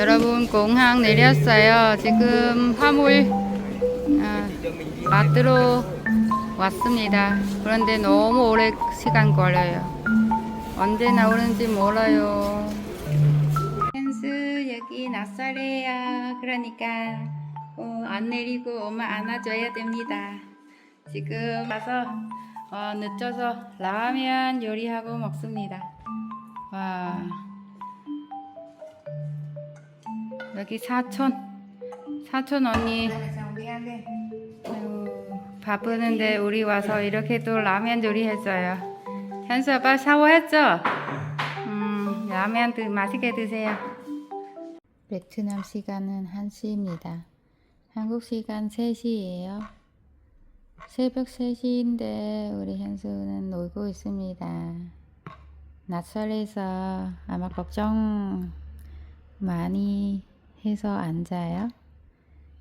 여러분 공항 내렸어요. 지금 화물 아, 마트로 왔습니다. 그런데 너무 오래 시간 걸려요. 언제 나오는지 몰라요. 현수 여기 낯설해요. 그러니까 어, 안 내리고 엄마 안아줘야 됩니다. 지금 와서 어, 늦어서 라면 요리하고 먹습니다. 와. 여기 사촌 사촌 언니 아이고, 바쁘는데 우리 와서 이렇게 또 라면 요리했어요. 현수 아빠 샤워했죠? 음, 라면 드, 맛있게 드세요. 베트남 시간은 1시입니다. 한국 시간 3시예요. 새벽 3시인데 우리 현수는 놀고 있습니다. 낯설해서 아마 걱정 많이 해서 앉아요.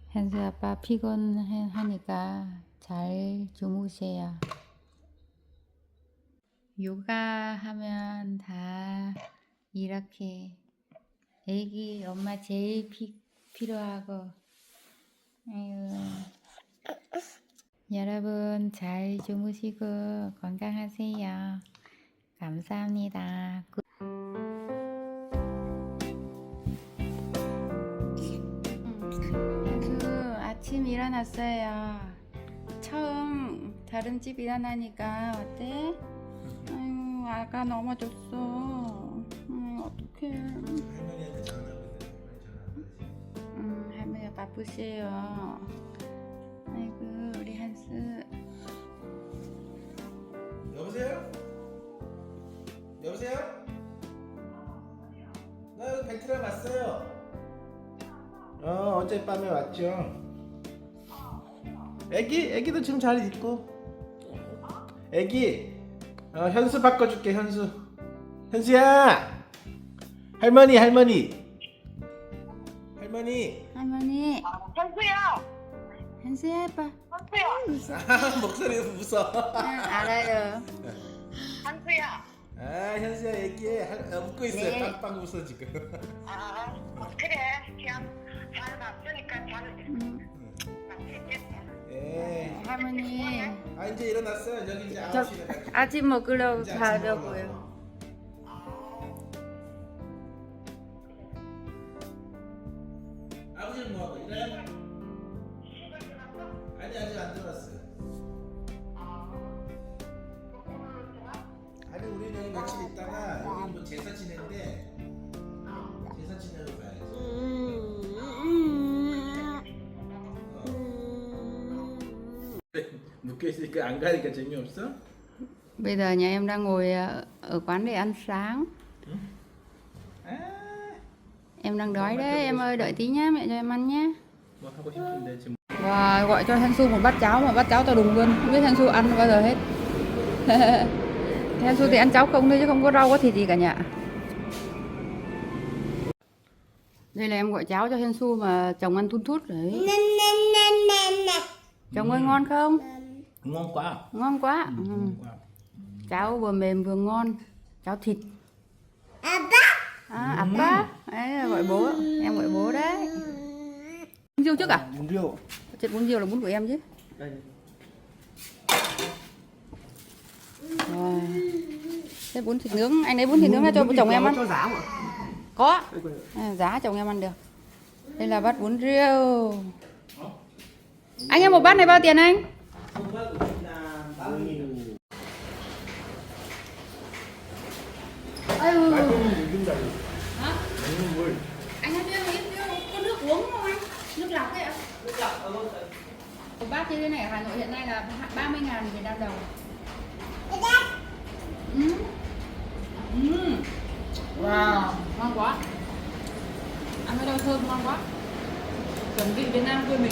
현수 아빠 피곤하니까 잘 주무세요. 육아하면 다 이렇게 애기 엄마 제일 피, 필요하고 아유. 여러분 잘 주무시고 건강하세요. 감사합니다. 일어났어요. 처음 다른 집 일어나니까 어때? 아유 아까 넘어졌어. 음, 어떡해. 음, 할머니가 바쁘세요. 아이고 우리 한수. 여보세요? 여보세요? 나 여기 베트남 왔어요. 어 어젯밤에 왔죠. 애기 애기도 지금 잘 있고. 애기 어, 현수 바꿔줄게 현수. 현수야. 할머니 할머니. 할머니. 할머니 현수야! 한수야 해봐. 현수야! 아, 목소리가 무서. 응 알아요. 현수야! 아 현수야. 할- 어, 웃고 있어요. 네. 빵빵 웃어 지금. 아, 그래. 그냥 잘 봤으니까 잘 음, 맞겠다. 예. 할머니 아 이제 일어났어요. 여기 이제 저 9시에 가지고. 아침 먹으려고 이제 가려고요. 아버지는 뭐 하고 일해? 아니 아직 안 들어왔어요. 아니 우리 여기 며칠 있다가 여기 뭐 제사 지내 묶여 있으니까 안 가니까 재미없어? Bây giờ nhà em đang ngồi ở, ở quán để ăn sáng. 아, Em đang đói đấy, em ơi đợi tí nhá, mẹ cho em ăn nhé. 뭐 하고 싶은데 지금 Và gọi cho Thanh Su một bát cháo mà bát cháo to đùng luôn, không biết Thanh Su ăn bao giờ hết. Thanh Su thì ăn cháo không thôi chứ không có rau có thịt gì cả nhà. Đây là em gọi cháo cho Thanh Su mà chồng ăn thun thút đấy. Chồng ơi ngon không? Ngon quá. Ngon quá. Ừ. ngon quá. Cháo vừa mềm vừa ngon. Cháo thịt. À, 아빠. Đấy là gọi bố. Em gọi bố đấy. Bún riêu trước à? bún riêu. Chết bún riêu là bún của em chứ. đây. Rồi. Thế bún thịt nướng, anh lấy bún thịt nướng ra cho chồng em ăn. cho giá mà. Có. À, giá chồng em ăn được. Đây là bát bún riêu. Anh em một bát này bao tiền anh? Ayu. Hả? Anh ăn riêu ít riêu, có nước uống không anh? Nước lọc ấy ạ? Nước lọc, Một bát như thế này ở Hà Nội hiện nay là 30 ngàn Việt Nam đồng. Ừ. Ừ. Wow, ngon quá. Ăn cái đâu thơm ngon quá. chuẩn vị Việt Nam quê mình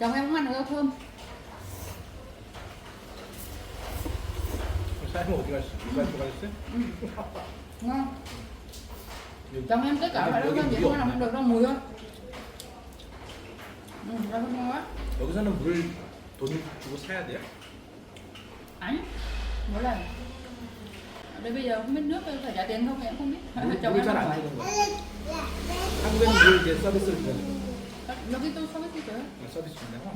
chồng em không ăn được đâu thơm 삶은 어디 갔어? 누가 들어갔어? ngon chồng em tất cả phải đâu 여기 thơm vậy 물이 không làm 없네. được đâu mùi thôi ừ, ra không ngon quá 여기서는 물 돈 주고 사야 돼요? Ảnh mỗi lần ở đây bây giờ không biết nước phải trả tiền không em không biết chồng em 물잘 không 안 phải 주는 거. 한국에는 물 이제 서비스를 주는 여기 tôi không biết gì nữa 거. 서비스 준다고?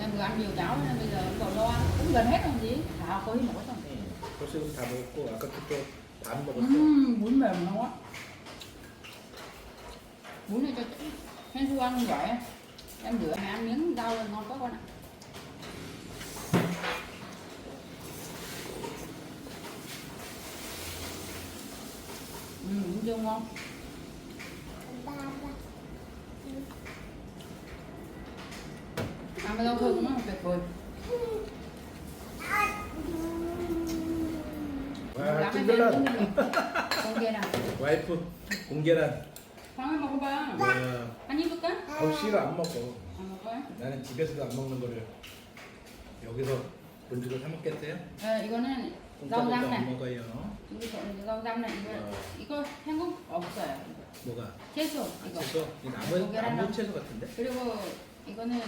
em vừa ăn nhiều cháo nên bây giờ còn lo ăn cũng gần hết rồi gì thả có một cái 응. 벌써 이거 다 먹었고 아까 그쪽 반 먹었어. Ừm, bún mềm ngon quá bún này cho hen su ăn vậy em rửa mẹ ăn miếng rau lên ngon quá con ạ ừ, bún riêu ngon rau thơm nó tuyệt vời 와 con kia nào 와이프. Không em 먹어봐. 와, 한 입을까? 씨를 안 먹어. 안 먹어요? 나는 집에서도 안 먹는 거를 여기서 본주로 사 먹겠어요? 아, 이거는 공짜로도 안 này. 먹어요. 이거 răm này 이거 어. 이거 한국 없어요. 뭐가? 채소 이거. 채소? 이 나무 고개랑 나무 채소 같은데? 그리고 이거는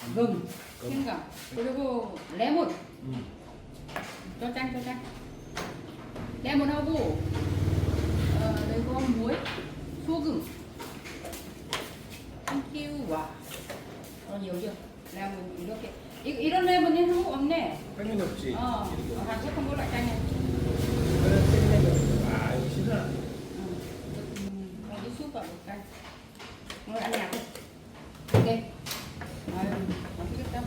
금, 금. 생강. 그리고 레몬. 음. 초장 초장. 레몬하고 어, 그리고 무에 소금. 한끼우 와. 어 여기 레몬 이렇게 이, 이런 레몬이 한국 없네. 당연히 없지. 어, 이렇게. 어 한국 không có loại chanh này. 이거는 생내면 아 이거 신선하네. Ừ. Rồi cái súp vào một canh Rồi ăn nhạt đi Ok Rồi, không biết đâu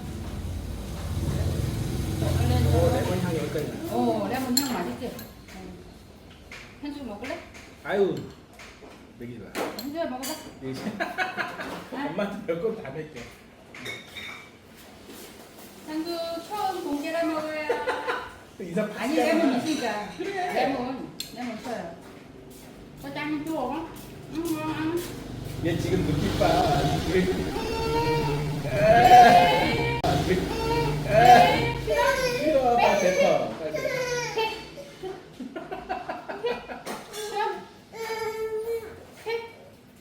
Trộn nó lên 오 cho 레몬 향 여기까지 나. Ồ, đem một hang 맛있지? 한 줄 먹을래? 아유 먹이지 마. 한줄 먹어봐 먹이지. 엄마한테 별건 다 먹게. 한줄 처음 공개를 먹어야 이사 아니 레몬 있으니까 레몬 레몬 써요 không? Ừ, ngon ăn 얘 지금 느낌 봐. 싫어, 빨리 뱉어. 빨리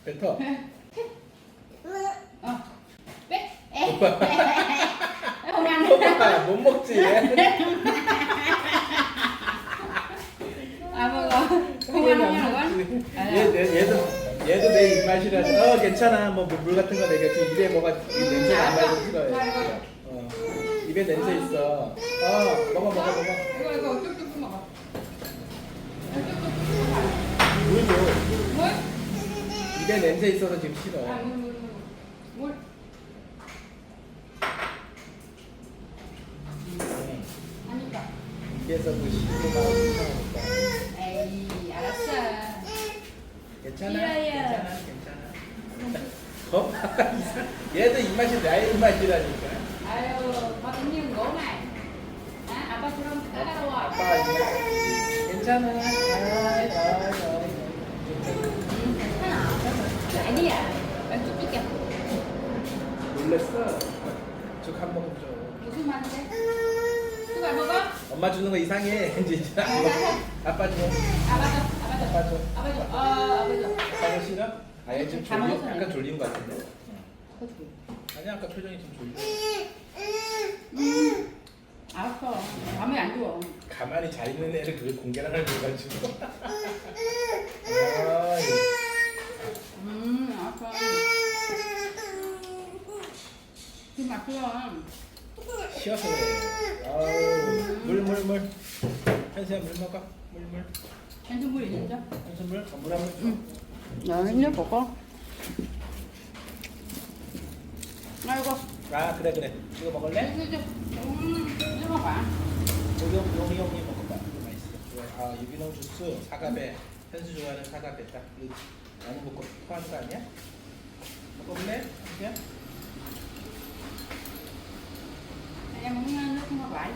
뱉어. 뱉어. Ờ. Bé. Ê. Không ăn 오빠 못 먹지. À 얘도 내 입맛이라서 어 괜찮아 뭐 물 같은 거 내가 지금 입에 뭐가 이 냄새 안 나고 싫어해. 어 입에 냄새 있어. 어 먹어 먹어 먹어. 이거 이거 먹어. 쭉쭉 먹어. 물? 입에 냄새 있어서 지금 싫어. 아, 물. 하니까. 입에서 그이상하니까. 에이, 알았어. 괜찮아. 괜찮아. 괜찮아. 거 이상. 얘도 입맛이 나의 입맛이라니까. 아유, 맛있는 거 này. 아, 아빠처럼 따라와. 아빠 입맛. 괜찮아. 아이, 아이, 아이. 응, 괜찮아. Bạn chút chút kìa. 놀랬어. 죽한 모금 줘. 무슨 말인데? 수가 먹어? 엄마 주는 거 이상해. 진짜. 아빠 줘. 아빠 줘, 아빠 줘. 아빠 줘. 아빠 싫어? 아얘 지금 다 졸리, 먹었어요. 약간 졸린 거 같은데? 그치. 아니 아까 표정이 좀 졸려. 음. 알았어. 마음에 안 좋아. 가만히 잘 있는 애를 그걸 공개를 해가지고. 아 이. 음, 알았어. 그 맛이야. 쉬어서 그래. 아우, 물, 물, 물. 현수야, 물 먹어. 물, 물. 한숨 이 진짜? 현수 물? 어, 물 한번 줘. 응. 야, 힘내 먹어. 아이고. 아, 그래, 그래. 이거 먹을래? 이거 좀, 음, 이거 봐. 여기, 여기, 여기 먹어봐. 이거 맛있어. 좋아. 아, 유기농 주스, 사과배. 현수 좋아하는 사과배 딱. 이거 나는 먹고 토하는 거 아니야? Em muốn nước không có phải.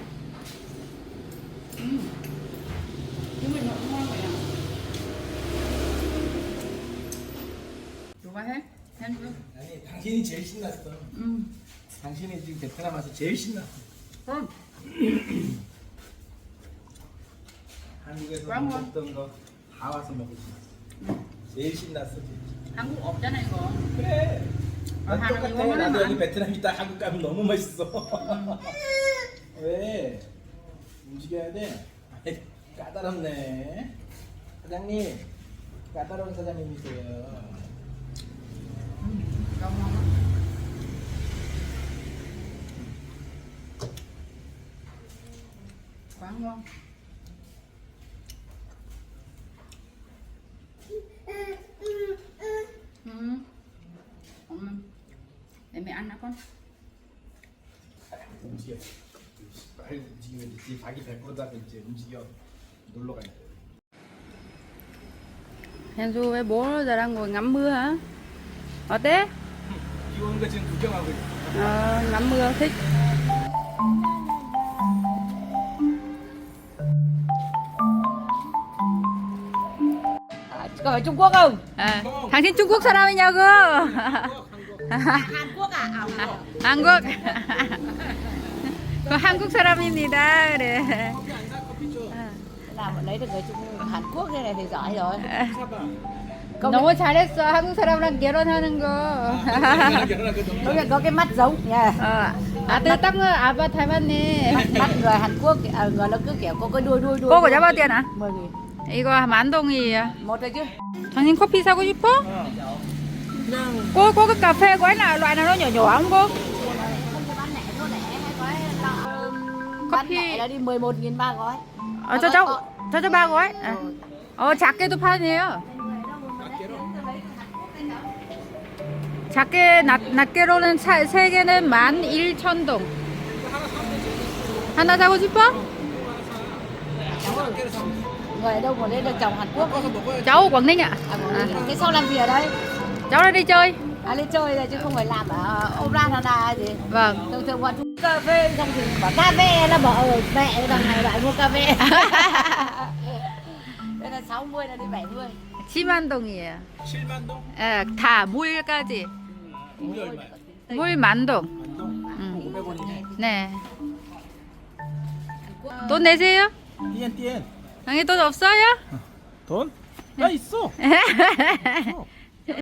해? 해줘. 아니 당신이 제일 신났어. 음. 당신이 지금 베트남 와서 제일 신났어. 응. 한국에서 그런 거. 먹던 거 다 와서 먹을 수 있어. 제일 신났어. 진짜. 한국 없잖아 이거. 그래. 난 아, 똑같아. 이거는 나도 안- 여기 베트남 있다 한국 가면 너무 멋있어. 왜? 움직여야 돼. 아이, 까다롭네. 사장님, 까다로운 사장님이세요. Rau ngon lắm. Quá ngon. Ừ. Ừ. Để mẹ ăn đã con. 움직여. 빨리 움직이면 이제 자기 배부르다면 이제 움직여. 놀러 가야 돼. Henry với bố giờ đang ngồi ngắm mưa hả? 어때? 비 오는 거 지금 구경하고 있어. Ờ, ngắm mưa thích. Có phải Trung Quốc không? À, 당신 중국 사람이냐고? Hàn Quốc à? À, 한국. 그 한국 사람입니다. 그래. làm ở lấy được người Trung Hàn Quốc thế này thì giỏi rồi. 너무 잘했어. 한국 사람랑 결혼하는 거. 너무 Có cái, mắt giống nha. 어, 아들 딱 아빠 닮았네. Mắt người Hàn Quốc, à, người nó cứ kiểu có cái đuôi đuôi đuôi. 꼬고 잡아야 되나? 10 nghìn. 이거 만 동이에요. Một thôi chứ. 당신 커피 사고 싶어? 어. Cô có cái cà phê gói nào loại nào nó nhỏ nhỏ không cô? Bán mua lẻ là... Đi 11 nghìn ba gói. 어, 저, 저, 저, 저 봐, gói. 아. 어, 작게도 파네요. 작게, 낮, 낮게로는 차, 세 개는 만 일천 동. 하나 사고 싶어? Người đâu mà lên được chồng Hàn Quốc. cháu Quảng Ninh ạ. À, À, Thế sau làm gì ở đây? cháu ra đi chơi. À lên chơi rồi chứ không phải làm ở Oranada gì. Vâng. thường thường bọn chúng cà phê xong thì bảo cà phê là bảo ở mẹ thằng này lại mua cà phê đây là 60 là đi 70 10만 동이에요. 7만 동? 예, 다 물까지. 얼마야? 물 만 동. 만 동? 음. 500원이네. 네. 돈 내세요? 띠엔 띠엔. 당신 돈 없어요? 돈? 나 있어. 네. 어.